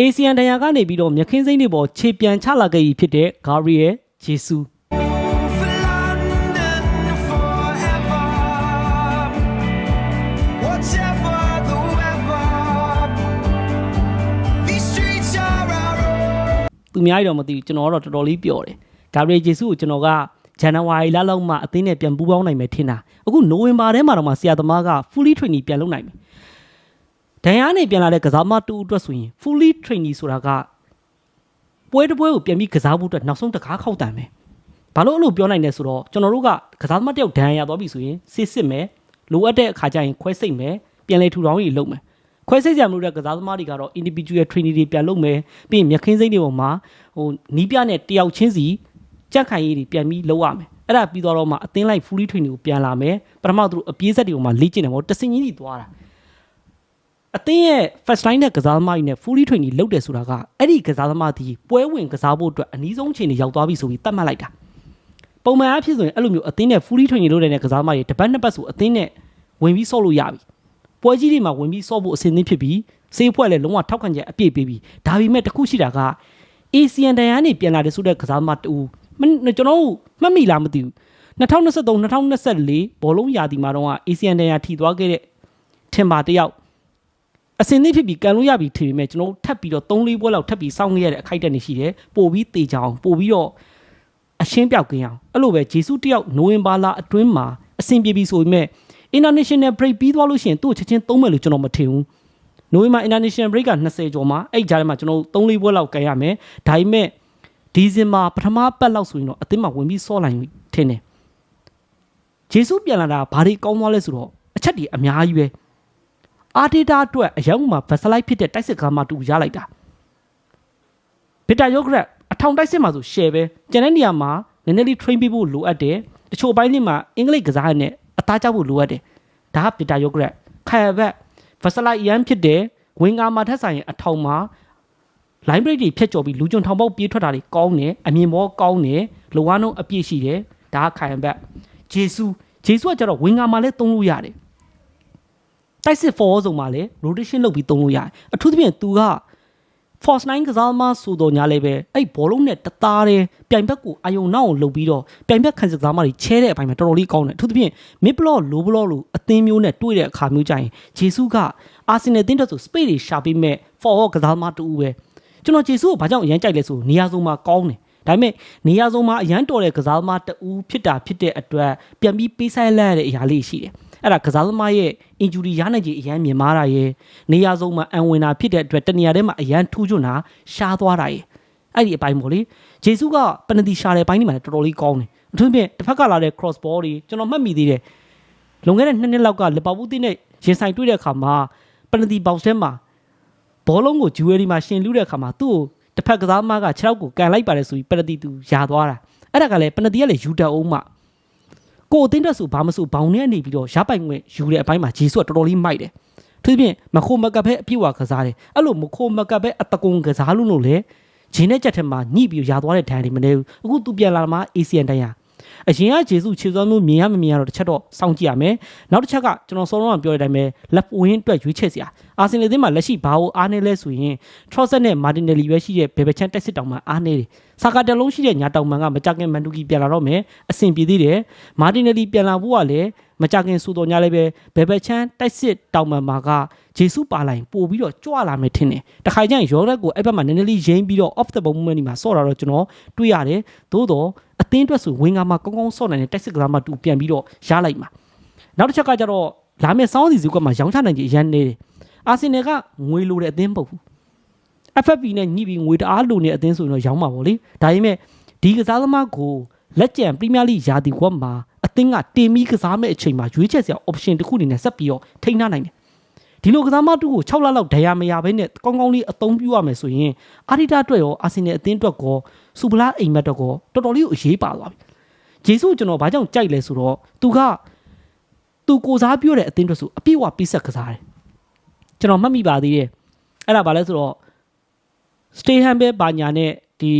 အေဆီယန်တန်ယာကနေပြီးတော့မြခင်းစိမ့်တွေပေါ်ခြေပြန်ချလာခဲ့ပြီဖြစ်တဲ့ဂါရီယယ်ဂျေဆူ For London forever. Whatever the weather, these streets are our own. သူများကြီးတော့မသိဘူးကျွန်တော်ကတော့တော်တော်လေးပျော်တယ်ဂါရီယယ်ဂျေဆူကိုကျွန်တော်ကဇန်နဝါရီလလောက်မှအသင်းနဲ့ပြန်ပူးပေါင်းနိုင်မယ်ထင်တာအခုနိုဝင်ဘာထဲမှာတော့မှဆရာသမားက fully training ပြန်လုပ်နိုင်မယ် ဒန်ယာနေပြန်လာတဲ့ကစားသမားတူအတွက်ဆိုရင် fully training ဆိုတာကပွဲတစ်ပွဲကိုပြန်ပြီးကစားဖို့အတွက်နောက်ဆုံးတကားခောက်တန်မယ်ဘာလို့အဲ့လိုပြောနိုင်လဲဆိုတော့ကျွန်တော်တို့ကကစားသမားတစ်ယောက်ဒဏ်ရာရသွားပြီဆိုရင်စစ်စစ်မယ်လိုအပ်တဲ့အခါကျရင်ခွဲစိတ်မယ်ပြန်လေထူထောင်ရေးလုပ်မယ်ခွဲစိတ်ကြမလို့တဲ့ကစားသမားတွေကတော့ individual training တွေပြန်လုပ်မယ်ပြီးရင်မြက်ခင်းစိမ့်တွေပေါ်မှာဟိုနီးပြနဲ့တယောက်ချင်းစီကြက်ခိုင်ရေးတွေပြန်ပြီးလုပ်ရမယ်အဲ့ဒါပြီးတော့မှအသင်းလိုက် fully training ကိုပြန်လာမယ်ပထမသူတို့အပြေးဆက်တွေပေါ်မှာလေ့ကျင့်တယ်ပေါ့တစင်ကြီးတွေသွားတာ အသင်းရဲ့ first line နဲ့ကစားသမားတွေနဲ့ fully training လုပ်တယ်ဆိုတာကအဲ့ဒီကစားသမားဒီပွဲဝင်ကစားဖို့အတွက်အနည်းဆုံးအချိန်တွေရောက်သွားပြီဆိုပြီးသတ်မှတ်လိုက်တာပုံမှန်အဖြစ်ဆိုရင်အဲ့လိုမျိုးအသင်းနဲ့ fully training လုပ်တဲ့ကစားသမားတွေတပတ်နှစ်ပတ်ဆိုအသင်းနဲ့ဝင်ပြီးဆော့လို့ရပြီပွဲကြီးတွေမှာဝင်ပြီးဆော့ဖို့အဆင်သင့်ဖြစ်ပြီးစေးဖွဲ့လည်းလုံးဝထောက်ခံချက်အပြည့်ပေးပြီးဒါပေမဲ့တစ်ခုရှိတာက ASEAN တန်ရန်နေပြန်လာတဲ့ဆိုတဲ့ကစားသမားတူမကျွန်တော်တို့မှတ်မိလားမသိဘူး2023 2024ဘောလုံးရာသီမှာတော့ ASEAN တန်ရန်ထီသွားခဲ့တဲ့ထင်ပါတယောက် အစင်းသိဖြစ်ပြီးကန်လို့ရပြီထင်ပေမဲ့ကျွန်တော်တို့ထပ်ပြီးတော့3-4ပွဲလောက်ထပ်ပြီးစောင့်ခဲ့ရတဲ့အခိုက်အတန့်တွေရှိတယ်ပို့ပြီးတေချအောင်ပို့ပြီးတော့အရှင်းပြောက်ကင်းအောင်အဲ့လိုပဲဂျေစုတယောက်နိုဝင်ဘာလအတွင်းမှာအဆင်ပြေပြီဆိုပေမဲ့ international break ပြီးသွားလို့ရှိရင်သူ့ကိုချက်ချင်းသုံးမယ်လို့ကျွန်တော်မထင်ဘူးနိုဝင်ဘာ international break က20ကျော်မှာအဲ့ကြားထဲမှာကျွန်တော်3 4ပွဲလောက်ကန်ရမယ်ဒါပေမဲ့ဒီဇင်ဘာပထမပတ်လောက်ဆိုရင်တော့အသင်းမှာဝင်ပြီးစောလိုက်ထင်တယ်ဂျေစုပြန်လာတာဘာတွေကောင်းသွားလဲဆိုတော့အချက်တွေအများကြီးပဲ အာတေတာအတွက်အရောက်မှာဗက်ဆလိုက်ဖြစ်တဲ့တိုက်စစ်ကားမှတူရလိုက်တာဘစ်တာယောဂရက်အထောင်တိုက်စစ်မှာဆို share ပဲကျန်တဲ့နေရာမှာနည်းနည်းလေး train ပေးဖို့လိုအပ်တယ်တချို့ဘိုင်းလေးမှာအင်္ဂလိပ်ကစားရနဲ့အသားကျဖို့လိုအပ်တယ်ဒါကဘစ်တာယောဂရက်ခါရဘက်ဖဆလိုက်ရန်ဖြစ်တယ်ဝင်ကာမှာထက်ဆိုင်ရင်အထောင်မှာ line break တွေဖြတ်ကျော်ပြီးလူကျွန်းထောင်ပေါက်ပြေးထွက်တာတွေကောင်းတယ်အမြင်ဘောကောင်းတယ်လိုဝါနှုံးအပြည့်ရှိတယ်ဒါကခါရဘက်ဂျေဆူဂျေဆူကကျတော့ဝင်ကာမှာလည်းသုံးလို့ရတယ် တိုက်စစ် for ဆိုမှာလည်း rotation လုပ်ပြီးသုံးလို့ရတယ်အထူးသဖြင့်သူက Force 9ကစားမဆိုတော့ညာလည်းပဲအဲ့ဘောလုံးနဲ့တသားတည်းပြိုင်ဘက်ကိုအာယုံနောက်အောင်လှုပ်ပြီးတော့ပြိုင်ဘက်ခံစစ်ကစားမတွေချဲတဲ့အပိုင်းမှာတော်တော်လေးကောင်းတယ်အထူးသဖြင့် mid block low block လို့အသင်းမျိုးနဲ့တွေ့တဲ့အခါမျိုးကြရင်ဂျေဆုကအာဆင်နယ်တင်းတက်ဆို space တွေရှာပေးမဲ့ forward ကစားမတူပဲကျွန်တော်ဂျေဆုကိုဘာကြောင့်အရန်ကြိုက်လဲဆိုနေရာစုံမှာကောင်းတယ်ဒါပေမဲ့နေရာစုံမှာအရန်တော်တဲ့ကစားသမားတူဖြစ်တာဖြစ်တဲ့အတွက်ပြန်ပြီးပေးဆိုင်လိုက်ရတဲ့အရာလေးရှိတယ် အဲ့ဒါကစားသမားရဲ့ injury ရနိုင်ခြေအရန်မြင်မာတာရဲ့နေရာစုံမှာအံဝင်တာဖြစ်တဲ့အတွက်တနေရာထဲမှာအရန်ထူးချွန်တာရှားသွားတာရဲ့အဲ့ဒီအပိုင်းပေါ့လေဂျေဆုကပနတီရှာတဲ့ဘိုင်းဒီမှာလည်းတော်တော်လေးကောင်းတယ်အထူးသဖြင့်တစ်ဖက်ကလာတဲ့ cross ball တွေကျွန်တော်မှတ်မိသေးတယ်လွန်ခဲ့တဲ့နှစ်နှစ်လောက်ကလီဗာပူးတင်းနဲ့ရင်ဆိုင်တွေ့တဲ့အခါမှာပနတီဘောက်ထဲမှာဘောလုံးကိုဂျူဝယ်ရီမှာရှင်လူတဲ့အခါမှာသူ့ကိုတစ်ဖက်ကစားသမားကခြေထောက်ကိုကန်လိုက်ပါတယ်ဆိုပြီးပနတီသူယာသွားတာအဲ့ဒါကလည်းပနတီကလည်းယူတက်အောင်မှ ကိုအတင်းတက်ဆိုဘာမဆိုဘောင်နဲ့နေပြီးတော့ရပိုင်ခွင့်ယူတဲ့အပိုင်းမှာဂျေဆုကတော်တော်လေးမိုက်တယ်။သူပြင်မခိုမကပ်ပဲအပြည့်ဝကစားတယ်။အဲ့လိုမခိုမကပ်ပဲအတကုံကစားလို့လို့လေဂျင်းနဲ့ချက်ထက်မှာညှိပြီးရာသွားတဲ့ဒဏ်တွေမနေဘူး။အခုသူပြန်လာမှာ ASEAN တန်းရ အရင်ကဂျေဆုခြေစွမ်းမှုမြင်ရမမြင်ရတော့တစ်ချက်တော့စောင့်ကြည့်ရမယ်။နောက်တစ်ချက်ကကျွန်တော်စောလုံးကပြောတဲ့အတိုင်းပဲ left wing အတွက်ရွေးချယ်စရာအာဆင်နယ်အသင်းမှာလက်ရှိဘာကိုအားနေလဲဆိုရင် Trossard နဲ့ Martinelli ပဲရှိတဲ့ဘယ်ဘက်ချန်တက်စစ်တောင်မှအားနေတယ်။စာကာတလုံးရှိတဲ့ညာတောင်မှန်ကမကြခင်မန်တူကီပြန်လာတော့မယ်အဆင်ပြေသေးတယ်။ Martinelli ပြန်လာဖို့ကလည်းမကြခင်ဆိုတော့ညာလည်းပဲဘယ်ဘက်ချန်တိုက်စစ်တောင်မှန်မှာကဂျေဆုပါလိုက်ပို့ပြီးတော့ကြွလာမယ်ထင်တယ်။တခါကျရင်ရောရက်ကိုအဲ့ဘက်မှာနည်းနည်းလေးရင်းပြီးတော့ off the ball movement ဒီမှာဆော့တာတော့ကျွန်တော်တွေ့ရတယ်။သို့တော့အ သင်းအတွက်ဆိုဝင်ကမှာကောင်းကောင်းဆော့နိုင်တဲ့တိုက်စစ်ကစားမတူပြန်ပြီးတော့ရလိုက်မှာ။နောက်တစ်ချက်ကကျတော့လာမယ့်စောင်းစီစုကမှရောင်းချနိုင်ခြင်းအရန်နေတယ်။အာဆင်နယ်ကငွေလိုတဲ့အသင်းပုတ်ဘူး FFP နဲ့ညှိပြီးငွေတအားလိုနေတဲ့အသင်းဆိုရင်တော့ရောင်းမှာပေါ့လေဒါပေမဲ့ဒီကစားသမားကိုလက်ကျန်ပရီးမီးယားလိရာသီကွက်မှာအသင်းကတင်ပြီးကစားမဲ့အချိန်မှာရွေးချယ်စရာ option တစ်ခုအနေနဲ့ဆက်ပြီးတော့ထိန်းထားနိုင်တယ်ဒီလိုကစားမတူကို6လလောက်ဒဏ်ရာမရဘဲနဲ့ကောင်းကောင်းလေးအသုံးပြုရမယ်ဆိုရင်အာဒီတာအတွက်ရောအာဆင်နယ်အသင်းအတွက်ကော စူပလာအိမ်မက်တော့ကောတော်တော်လေးကိုအရေးပါသွားပြီဂျေဆုကျွန်တော်ဘာကြောင့်ကြိုက်လဲဆိုတော့သူကသူကိုစားပြောတဲ့အသင်းအတွက်ဆိုအပြည့်အဝပြည့်ဆက်ကစားတယ်ကျွန်တော်မှတ်မိပါသေးတယ်အဲ့ဒါဘာလဲဆိုတော့ stay hand ပဲပါညာနဲ့ဒီ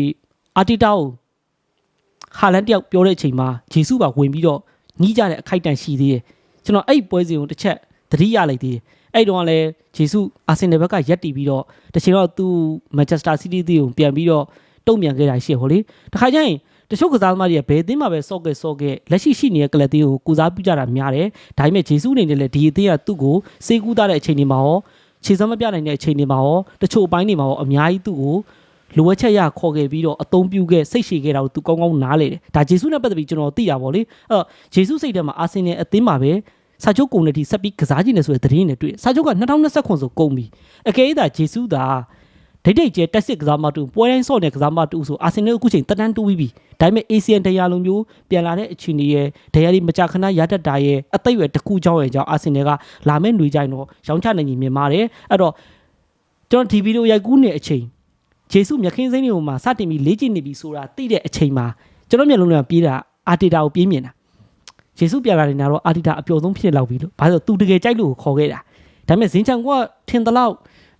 အာတီတာကိုဟာလန်တယောက်ပြောတဲ့အချိန်မှာဂျေဆုပါဝင်ပြီးတော့ညီးကြတဲ့အခိုက်အတန့်ရှိသေးတယ်ကျွန်တော်အဲ့ဒီပွဲစဉ်ကိုတစ်ချက်သတိရလိုက်သေးတယ်အဲ့တုန်းကလည်းဂျေဆုအာဆင်နယ်ဘက်ကရက်တီပြီးတော့တချင်တော့သူမန်ချက်စတာစီးတီးတီးကိုပြန်ပြီးတော့ တုံ့ပြန်ခဲ့တာရှိဟောလေတခါကျရင်တချို့ကစားသမားတွေကဘယ်အသင်းမှာပဲစော့ကဲစော့ကဲလက်ရှိရှိနေတဲ့ကလပ်သေးကိုကုစားပြကြတာများတယ်ဒါပေမဲ့ဂျေဆုအနေနဲ့လည်းဒီအသင်းကသူ့ကိုစေကူးသားတဲ့အချိန်တွေမှာရောခြေစမ်းမပြနိုင်တဲ့အချိန်တွေမှာရောတချို့အပိုင်းတွေမှာရောအများကြီးသူ့ကိုလိုအပ်ချက်ရခေါ်ခဲ့ပြီးတော့အသုံးပြုခဲ့စိတ်ရှည်ခဲ့တာကိုသူကောင်းကောင်းနားလေတယ်ဒါဂျေဆုနဲ့ပတ်သက်ပြီးကျွန်တော်သိတာပေါ့လေအဲ့တော့ဂျေဆုစိတ်ထဲမှာအာဆင်နယ်အသင်းမှာပဲစာချုပ်ကုန်တဲ့ဒီဆက်ပြီးကစားကြည့်နေဆိုတဲ့သတင်းတွေတွေ့စာချုပ်က2029ဆိုကုန်ပြီအကယ်၍သာဂျေဆုသာ ဒိတ်ဒိတ်ကျဲတက်စစ်ကစားမတူပွဲတိုင်းဆော့တဲ့ကစားမတူဆိုအာဆင်နယ်အခုချိန်တက်တန်းတူပြီးပြီဒါပေမဲ့ ASEAN တရားလုံးမျိုးပြန်လာတဲ့အချိန်ကြီးရဲ့တရားလေးမကြခဏရတတ်တာရဲ့အသိအရွယ်တစ်ခုကြောင်းရဲ့ကြောင့်အာဆင်နယ်ကလာမဲ့ຫນွေကြိုင်တော့ရောင်းချနိုင်ကြီးမြင်ပါတယ်အဲ့တော့ကျွန်တော်ဒီဗီဒီယိုရိုက်ကူးနေအချိန်ဂျေဆုမြခင်စိမ့်တွေကိုမှစတင်ပြီးလေ့ကျင့်နေပြီဆိုတာသိတဲ့အချိန်မှာကျွန်တော်မျက်လုံးတွေကပြေးတာအာတီတာကိုပြေးမြင်တာယေစုပြန်လာနေတာတော့အာဒီတာအပျော်ဆုံးဖြစ်လောက်ပြီလို့ဘာလို့လဲသူတကယ်ကြိုက်လို့ခေါ်ခဲ့တာဒါပေမဲ့ဇင်ချန်ကထင်သလောက်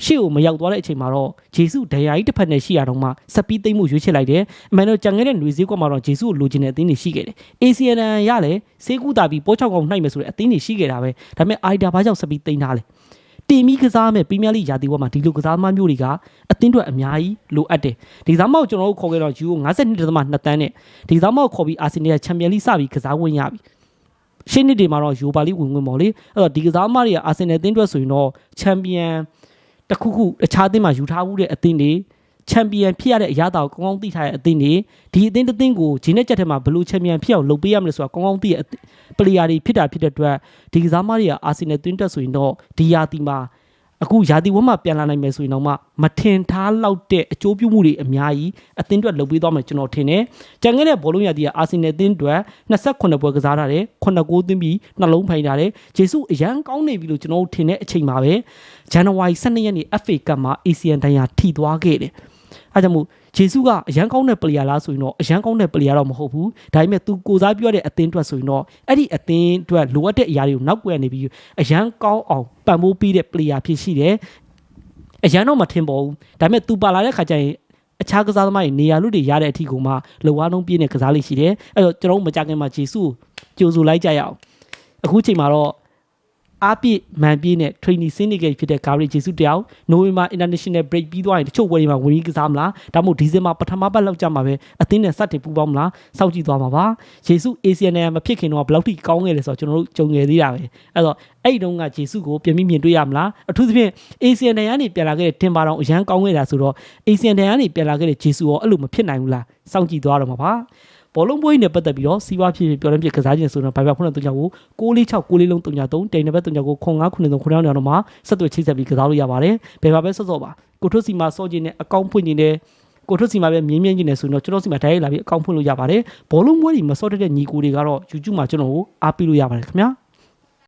ရှေ့ကိုမရောက်သွားတဲ့အချိန်မှာတော့ဂျေစုဒရာကြီးတစ်ဖက်နဲ့ရှိရတော့မှစပီးသိမ့်မှုရွေးချယ်လိုက်တယ်အမှန်တော့ကြံခဲ့တဲ့ຫນွေစည်းကွက်မှာတော့ဂျေစုကိုလိုချင်တဲ့အသင်းတွေရှိခဲ့တယ် ACN ရလဲစေးကူတာပြီးပိုးချောက်ကောင်နှိုက်မယ်ဆိုတဲ့အသင်းတွေရှိခဲ့တာပဲဒါပေမဲ့အာဒီတာဘာကြောင့်စပီးသိမ့်ထားလဲတင်မီကစားမဲ့ပရီးမီးယားလိရာသီဘက်မှာဒီလိုကစားသမားမျိုးတွေကအသင်းတွေအများကြီးလိုအပ်တယ်ဒီစားမောက်ကျွန်တော်တို့ခေါ်ခဲ့တော့ယူ52.2တန်းနဲ့ဒီစားမောက်ခေါ်ပြီးအာဆင်နယ်ချန်ပီယံလိစပြီးကစားဝင်ရပြီရှင်းနှစ်တွေမှာတော့ယူပါလိဝင်ဝင်ပေါ့လေအဲ့တော့ဒီကစားသမားတွေကအာဆင်နယ်အသင်းအတွက်ဆိုရင်တော့ချန်ပီယံ တစ်ခုခုအခြားအသင်းမှာယူထားမှုတဲ့အသင်းတွေချန်ပီယံဖြစ်ရတဲ့အရာတော်ကောင်းကောင်းသိထားတဲ့အသင်းတွေဒီအသင်းတစ်သင်းကိုဂျင်းနဲ့ချက်ထဲမှာဘယ်လိုချန်ပီယံဖြစ်အောင်လုပ်ပေးရမလဲဆိုတာကောင်းကောင်းသိတဲ့ပလေယာတွေဖြစ်တာဖြစ်တဲ့အတွက်ဒီကစားသမားတွေကအာဆင်နယ်သွင်းတက်ဆိုရင်တော့ဒီယာတီမှာ အခုယာတီဝက်မှာပြန်လာနိုင်မယ်ဆိုရင်တော့မှမထင်ထားလောက်တဲ့အကျိုးပြုမှုတွေအများကြီးအသင်းအတွက်လုပ်ပေးသွားမယ်ကျွန်တော်ထင်တယ်။ကြံခဲ့တဲ့ဘောလုံးယာတီကအာဆင်နယ်အသင်းအတွက်28ပွဲကစားထားတယ်။9ဂိုးသွင်းပြီးနှလုံးဖိုင်ထားတယ်။ဂျေဆုအရန်ကောင်းနေပြီလို့ကျွန်တော်တို့ထင်တဲ့အချိန်မှာပဲဇန်နဝါရီ12ရက်နေ့ FA ကပ်မှာ ASEAN တန်ရာထိသွားခဲ့တယ်။ အဲဒါကြောင့်မို့ဂျေဆုကအရန်ကောင်းတဲ့ပလီယာလားဆိုရင်တော့အရန်ကောင်းတဲ့ပလီယာတော့မဟုတ်ဘူး။ဒါပေမဲ့သူကိုစားပြရတဲ့အသင်းအတွက်ဆိုရင်တော့အဲ့ဒီအသင်းအတွက်လိုအပ်တဲ့အရာတွေကိုနောက်ကွယ်နေပြီးအရန်ကောင်းအောင်ပံ့ပိုးပေးတဲ့ပလီယာဖြစ်ရှိတယ်။အရန်တော့မထင်ပါဘူး။ဒါပေမဲ့သူပါလာတဲ့ခါကျရင်အခြားကစားသမားတွေနေရာလူတွေရတဲ့အထိကိုမှလောအားလုံးပြည့်နေကစားလိမ့်ရှိတယ်။အဲ့တော့ကျွန်တော်တို့မကြခင်မှာဂျေဆုကိုကြိုဆိုလိုက်ကြရအောင်။အခုချိန်မှာတော့ အားပြည့်မန်ပြည့်နဲ့ training syndicate ဖြစ်တဲ့ Gary Jesus တယောက် November International Break ပြီးသွားရင်တချို့ဝယ်တွေမှာဝင်ပြီးကစားမလားဒါမှမဟုတ်ဒီဇင်ဘာပထမပတ်လောက်ကြာမှာပဲအသင်းနဲ့စတင်ပူးပေါင်းမလားစောင့်ကြည့်သွားမှာပါ Jesus ASEAN နဲ့မဖြစ်ခင်တော့ဘယ်လောက်ထိကောင်းခဲ့လဲဆိုတော့ကျွန်တော်တို့ကြုံငယ်သေးတာပဲအဲ့တော့အဲ့ဒီတုန်းက Jesus ကိုပြန်ပြီးမြင်တွေ့ရမလားအထူးသဖြင့် ASEAN နဲ့ကနေပြန်လာခဲ့တဲ့တင်ပါတော့အရန်ကောင်းခဲ့တာဆိုတော့ ASEAN နဲ့ကနေပြန်လာခဲ့တဲ့ Jesus ရောအဲ့လိုမဖြစ်နိုင်ဘူးလားစောင့်ကြည့်သွားတော့မှာပါ ဘောလုံးပွဲနဲ့ပတ်သက်ပြီးတော့စီးပွားဖြစ်ဖြစ်ပြောင်းလဲဖြစ်ကစားခြင်းဆိုတော့ဘိုင်ဘဖုန်းနဲ့တုံချောကို646 6လေးလုံးတုံချော3တိန်နံပါတ်တုံချောကို09ခုနှစ်သုံးခုနှစ်အောင်တော့မှဆက်သွယ်ချိတ်ဆက်ပြီးကစားလို့ရပါတယ်ဘယ်မှာပဲဆော့ဆော့ပါကိုထွတ်စီမှာစောခြင်းနဲ့အကောင့်ဖွင့်ခြင်းနဲ့ကိုထွတ်စီမှာပဲမြင်းမြင်းခြင်းနဲ့ဆိုရင်တော့ကျွန်တော်စီမှာတိုက်ရိုက်လာပြီးအကောင့်ဖွင့်လို့ရပါတယ်ဘောလုံးပွဲတွေမစော့တဲ့ညီကိုတွေကတော့ YouTube မှာကျွန်တော်ကိုအားပေးလို့ရပါတယ်ခင်ဗျာ